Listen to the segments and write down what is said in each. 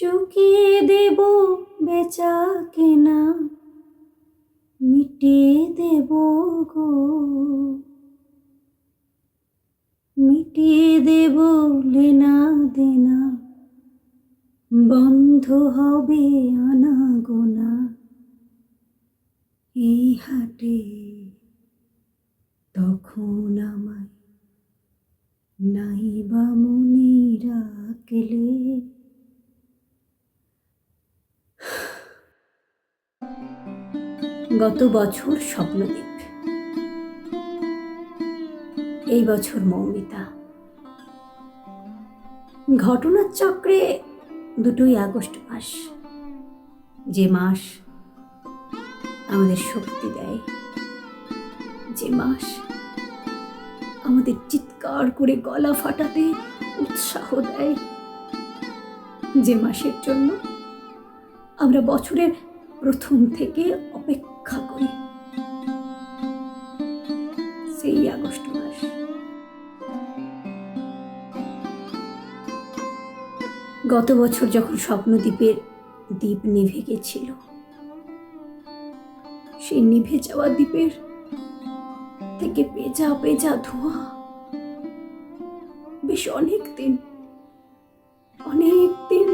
চুকিয়ে দেব বেচা কেনা, মিটিয়ে দেব গো, মিটিয়ে দেব লেনা দেনা, বন্ধ হবে আনা এই হাটে গত বছর স্বপ্নদ্বীপ এই বছর মৌমিতা। ঘটনার চক্রে দুটোই আগস্ট মাস। যে মাস আমাদের শক্তি দেয়, যে মাস আমাদের চিৎকার করে গলা ফাটাতে উৎসাহ দেয়, যে মাসের জন্য আমরা বছরের প্রথম থেকে অপেক্ষা গত বছর যখন স্বপ্নদ্বীপের দ্বীপ নিভে গেছিল, সেই নিভে যাওয়া দ্বীপের থেকে পেঁজা পেঁজা ধোঁয়া বেশ অনেক দিন অনেক দিন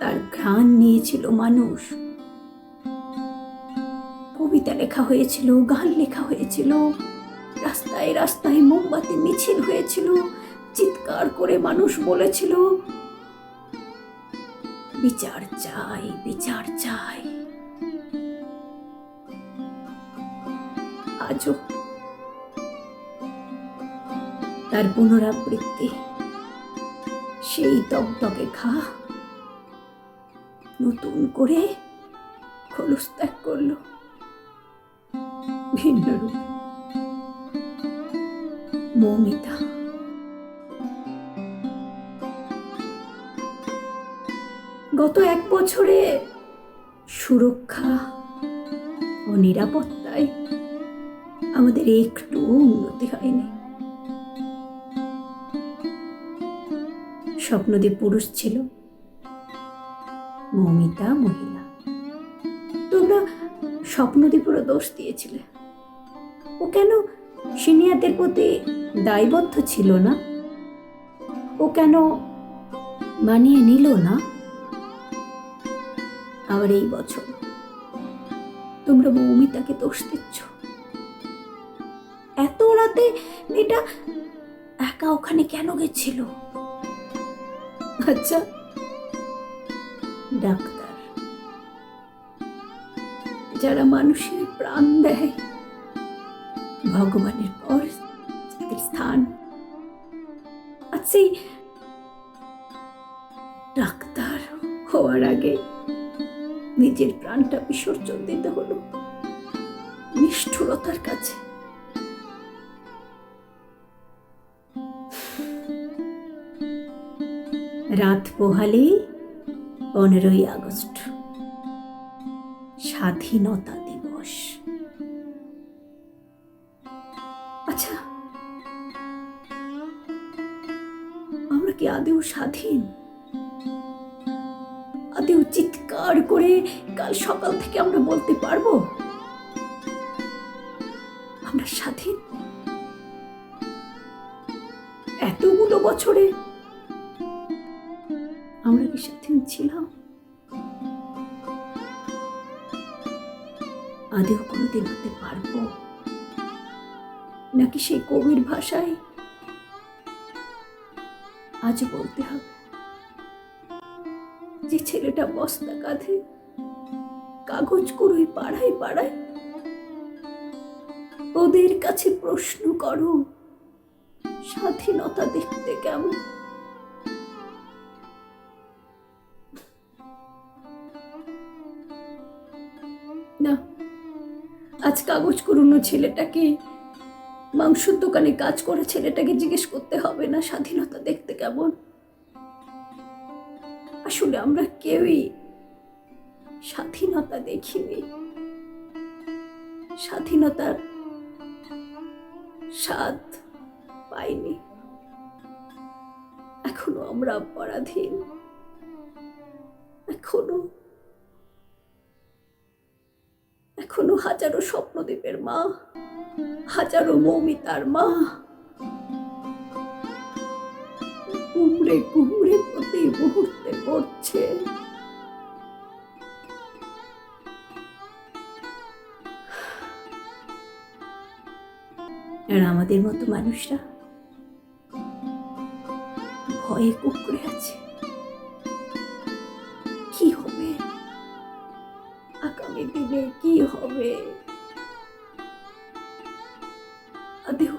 তার ঘ্রাণ নিয়েছিল মানুষ। কবিতা লেখা হয়েছিল, গান লেখা হয়েছিল, রাস্তায় রাস্তায় মোমবাতি, মিছিল হয়েছিল চিৎকার করে মানুষ বলেছিল, বিচার চাই বিচার চাই। আজও তার পুনরাবৃত্তি, সেই দগদগে ঘা নতুন করে খোলস ত্যাগ করল। ভিন্ন রূপ। মৌমিতা গত এক বছরে সুরক্ষা ও নিরাপত্তায় আমাদের একটু উন্নতি হয়নি। স্বপ্নদীপ পুরুষ ছিল। মমিতা মহিলা। তোমরা স্বপ্নদীপেরও দোষ দিয়েছিলে। ও কেন সিনিয়রদের প্রতি দায়বদ্ধ ছিল না? ও কেন মানিয়ে নিল না? আবার এই বছর। তোমরা মৌমিতাকে দোষ দিচ্ছ। এত রাতে মেয়েটা একা ওখানে কেন গেছিল? আচ্ছা ডাক্তার, যারা মানুষের প্রাণ দেয়, ভগবানের পর স্থান। আচ্ছা ডাক্তার হওয়ার আগে নিজের প্রাণটা বিসর্জন দিতে হলো। নিষ্ঠুরতার কাছে। রাত পোহালে পনেরোই আগস্ট, স্বাধীনতা দিবস। আচ্ছা আমরা কি আদেও স্বাধীন? আদেও চিৎকার করে কাল সকাল থেকে আমরা বলতে পারব। আমরা স্বাধীন। এতগুলো বছরে আমরা কি স্বাধীন ছিলাম? আদেও কোনোদিন হতে পারব? নাকি সেই কবির ভাষায় আজ বলতে হবে? যে ছেলেটা বস্তা কাঁধে, কাগজ কুড়োই পাড়ায় পাড়ায়। ওদের কাছে প্রশ্ন করো, স্বাধীনতা দেখতে কেমন? না, আজ কাগজ কুড়ুনো ছেলেটাকে, মাংসের দোকানে কাজ করে ছেলেটাকে জিজ্ঞেস করতে হবে না, স্বাধীনতা দেখতে কেমন? আসলে আমরা কেউই স্বাধীনতা দেখিনি। স্বাধীনতার স্বাদ পাইনি। এখনও আমরা পরাধীন। এখনও এখনও হাজারো স্বপ্নদ্বীপের মা, হাজারো মৌমিতার মা কুমড়ে কুমড়ে প্রতি মুহূর্তে আর আমাদের মতো মানুষরা ভয়ে কুকুরে আছে। কি হবে? আগামী দিনে কি হবে? আদেও